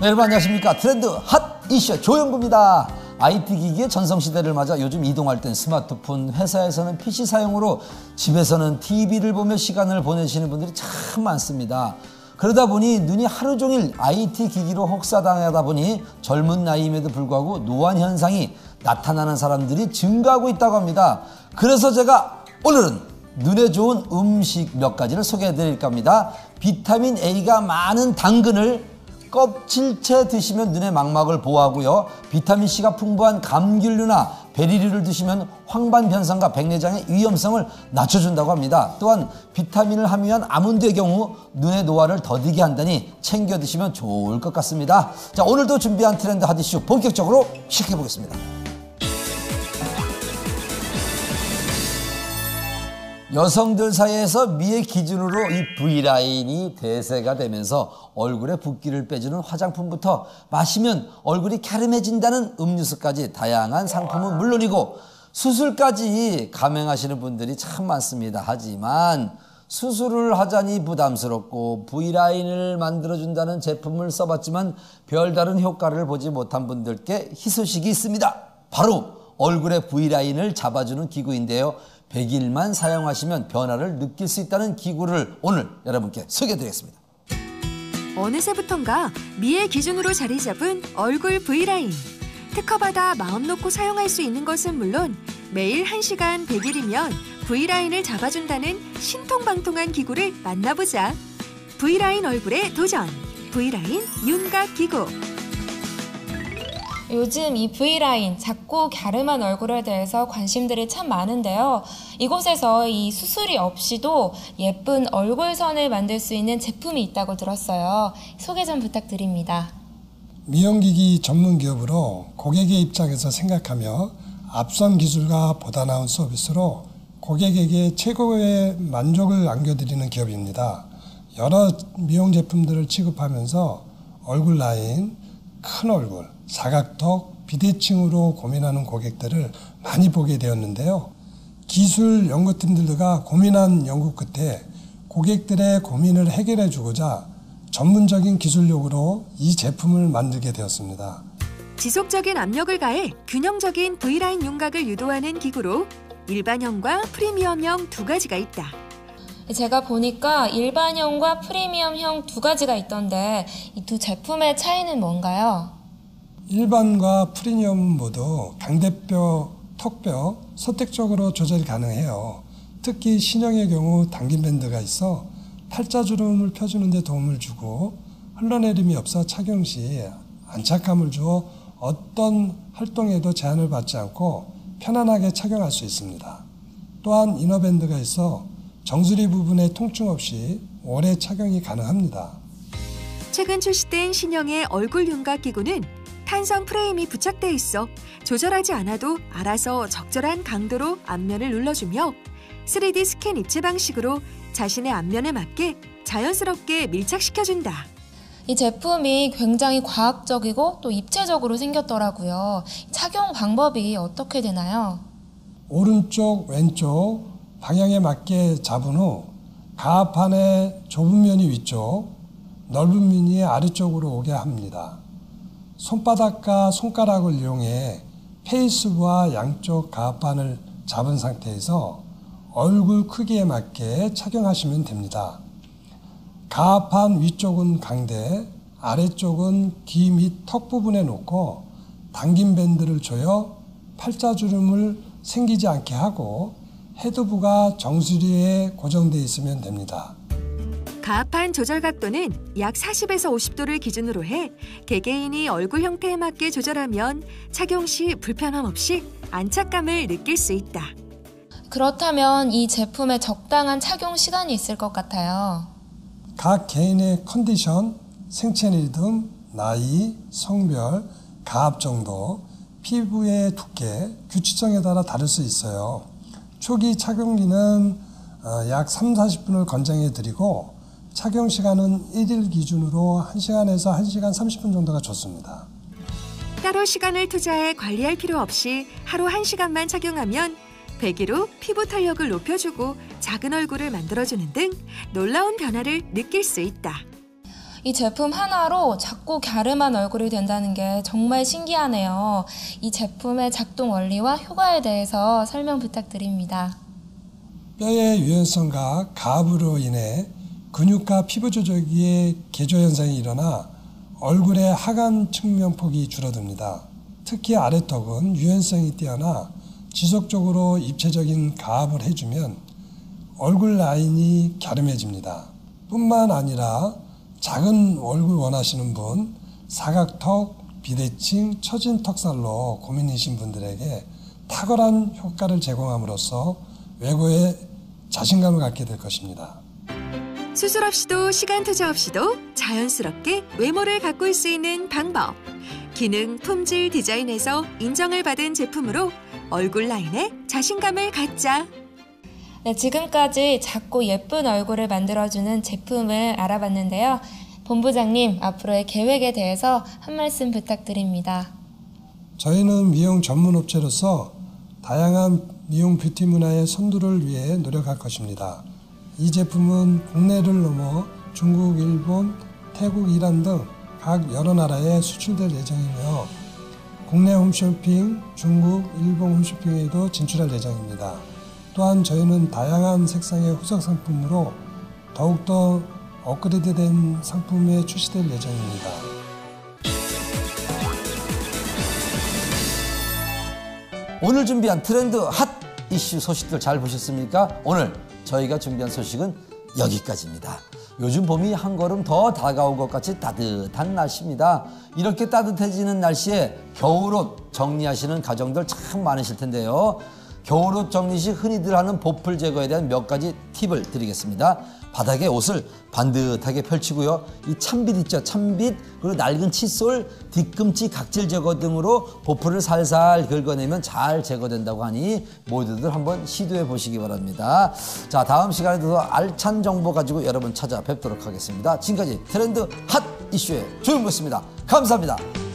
네, 여러분 안녕하십니까? 트렌드 핫 이슈 조영구입니다. IT 기기의 전성시대를 맞아 요즘 이동할 땐 스마트폰 회사에서는 PC 사용으로 집에서는 TV를 보며 시간을 보내시는 분들이 참 많습니다. 그러다 보니 눈이 하루 종일 IT 기기로 혹사당하다 보니 젊은 나이임에도 불구하고 노안 현상이 나타나는 사람들이 증가하고 있다고 합니다. 그래서 제가 오늘은 눈에 좋은 음식 몇 가지를 소개해 드릴까 합니다. 비타민 A가 많은 당근을 껍질째 드시면 눈의 망막을 보호하고요. 비타민C가 풍부한 감귤류나 베리류를 드시면 황반 변성과 백내장의 위험성을 낮춰준다고 합니다. 또한 비타민을 함유한 아몬드의 경우 눈의 노화를 더디게 한다니 챙겨 드시면 좋을 것 같습니다. 자, 오늘도 준비한 트렌드 하디슈 본격적으로 시작해 보겠습니다. 여성들 사이에서 미의 기준으로 이 V라인이 대세가 되면서 얼굴에 붓기를 빼주는 화장품부터 마시면 얼굴이 갸름해진다는 음료수까지 다양한 상품은 물론이고 수술까지 감행하시는 분들이 참 많습니다. 하지만 수술을 하자니 부담스럽고 V라인을 만들어준다는 제품을 써봤지만 별다른 효과를 보지 못한 분들께 희소식이 있습니다. 바로 얼굴의 V라인을 잡아주는 기구인데요. 100일만 사용하시면 변화를 느낄 수 있다는 기구를 오늘 여러분께 소개해드리겠습니다. 어느새부턴가 미의 기준으로 자리 잡은 얼굴 V라인. 특허받아 마음 놓고 사용할 수 있는 것은 물론 매일 1시간 100일이면 V라인을 잡아준다는 신통방통한 기구를 만나보자. V라인 얼굴에 도전! V라인 윤곽 기구. 요즘 이 V라인, 작고 갸름한 얼굴에 대해서 관심들이 참 많은데요. 이곳에서 이 수술이 없이도 예쁜 얼굴선을 만들 수 있는 제품이 있다고 들었어요. 소개 좀 부탁드립니다. 미용기기 전문 기업으로 고객의 입장에서 생각하며 앞선 기술과 보다 나은 서비스로 고객에게 최고의 만족을 안겨드리는 기업입니다. 여러 미용 제품들을 취급하면서 얼굴 라인, 큰 얼굴, 사각턱, 비대칭으로 고민하는 고객들을 많이 보게 되었는데요. 기술 연구팀들과 고민한 연구 끝에 고객들의 고민을 해결해 주고자 전문적인 기술력으로 이 제품을 만들게 되었습니다. 지속적인 압력을 가해 균형적인 V라인 윤곽을 유도하는 기구로 일반형과 프리미엄형 두 가지가 있다. 제가 보니까 일반형과 프리미엄형 두 가지가 있던데 이 두 제품의 차이는 뭔가요? 일반과 프리미엄 모두 강대뼈, 턱뼈 선택적으로 조절이 가능해요. 특히 신형의 경우 당긴 밴드가 있어 팔자주름을 펴주는 데 도움을 주고 흘러내림이 없어 착용 시 안착감을 주어 어떤 활동에도 제한을 받지 않고 편안하게 착용할 수 있습니다. 또한 이너밴드가 있어 정수리 부분에 통증 없이 오래 착용이 가능합니다. 최근 출시된 신형의 얼굴 윤곽 기구는 탄성 프레임이 부착돼 있어 조절하지 않아도 알아서 적절한 강도로 앞면을 눌러주며 3D 스캔 입체 방식으로 자신의 앞면에 맞게 자연스럽게 밀착시켜준다. 이 제품이 굉장히 과학적이고 또 입체적으로 생겼더라고요. 착용 방법이 어떻게 되나요? 오른쪽, 왼쪽 방향에 맞게 잡은 후 가판의 좁은 면이 위쪽, 넓은 면이 아래쪽으로 오게 합니다. 손바닥과 손가락을 이용해 페이스와 양쪽 가판을 잡은 상태에서 얼굴 크기에 맞게 착용하시면 됩니다. 가판 위쪽은 강대, 아래쪽은 귀 및 턱 부분에 놓고 당긴 밴드를 조여 팔자주름을 생기지 않게 하고 헤드부가 정수리에 고정되어 있으면 됩니다. 가판 조절 각도는 약 40에서 50도를 기준으로 해 개개인이 얼굴 형태에 맞게 조절하면 착용 시 불편함 없이 안착감을 느낄 수 있다. 그렇다면 이 제품에 적당한 착용 시간이 있을 것 같아요. 각 개인의 컨디션, 생체 리듬, 나이, 성별, 가압 정도, 피부의 두께, 규칙성에 따라 다를 수 있어요. 초기 착용기는 어, 약 3, 40분을 권장해 드리고 착용 시간은 1일 기준으로 1시간에서 1시간 30분 정도가 좋습니다. 따로 시간을 투자해 관리할 필요 없이 하루 1시간만 착용하면 배기로 피부 탄력을 높여주고 작은 얼굴을 만들어주는 등 놀라운 변화를 느낄 수 있다. 이 제품 하나로 작고 갸름한 얼굴이 된다는 게 정말 신기하네요. 이 제품의 작동 원리와 효과에 대해서 설명 부탁드립니다. 뼈의 유연성과 가압으로 인해 근육과 피부 조직의 개조 현상이 일어나 얼굴의 하관 측면 폭이 줄어듭니다. 특히 아래턱은 유연성이 뛰어나 지속적으로 입체적인 가압을 해주면 얼굴 라인이 갸름해집니다. 뿐만 아니라 작은 얼굴 원하시는 분, 사각턱, 비대칭, 처진 턱살로 고민이신 분들에게 탁월한 효과를 제공함으로써 외모에 자신감을 갖게 될 것입니다. 수술 없이도 시간 투자 없이도 자연스럽게 외모를 가꿀 수 있는 방법. 기능, 품질, 디자인에서 인정을 받은 제품으로 얼굴 라인에 자신감을 갖자. 네, 지금까지 작고 예쁜 얼굴을 만들어주는 제품을 알아봤는데요. 본부장님, 앞으로의 계획에 대해서 한 말씀 부탁드립니다. 저희는 미용 전문 업체로서 다양한 미용 뷰티 문화의 선두를 위해 노력할 것입니다. 이 제품은 국내를 넘어 중국, 일본, 태국, 이란 등 각 여러 나라에 수출될 예정이며 국내 홈쇼핑, 중국, 일본 홈쇼핑에도 진출할 예정입니다. 또한 저희는 다양한 색상의 후석 상품으로 더욱더 업그레이드된 상품에 출시될 예정입니다. 오늘 준비한 트렌드 핫 이슈 소식들 잘 보셨습니까? 오늘 저희가 준비한 소식은 여기까지입니다. 요즘 봄이 한 걸음 더 다가온 것 같이 따뜻한 날씨입니다. 이렇게 따뜻해지는 날씨에 겨울옷 정리하시는 가정들 참 많으실 텐데요. 겨울옷 정리 시 흔히들 하는 보풀 제거에 대한 몇 가지 팁을 드리겠습니다. 바닥에 옷을 반듯하게 펼치고요. 이 찬빛 있죠. 찬빛 그리고 낡은 칫솔, 뒤꿈치 각질 제거 등으로 보풀을 살살 긁어내면 잘 제거된다고 하니 모두들 한번 시도해 보시기 바랍니다. 자 다음 시간에도 더 알찬 정보 가지고 여러분 찾아뵙도록 하겠습니다. 지금까지 트렌드 핫 이슈의 조윤구였습니다. 감사합니다.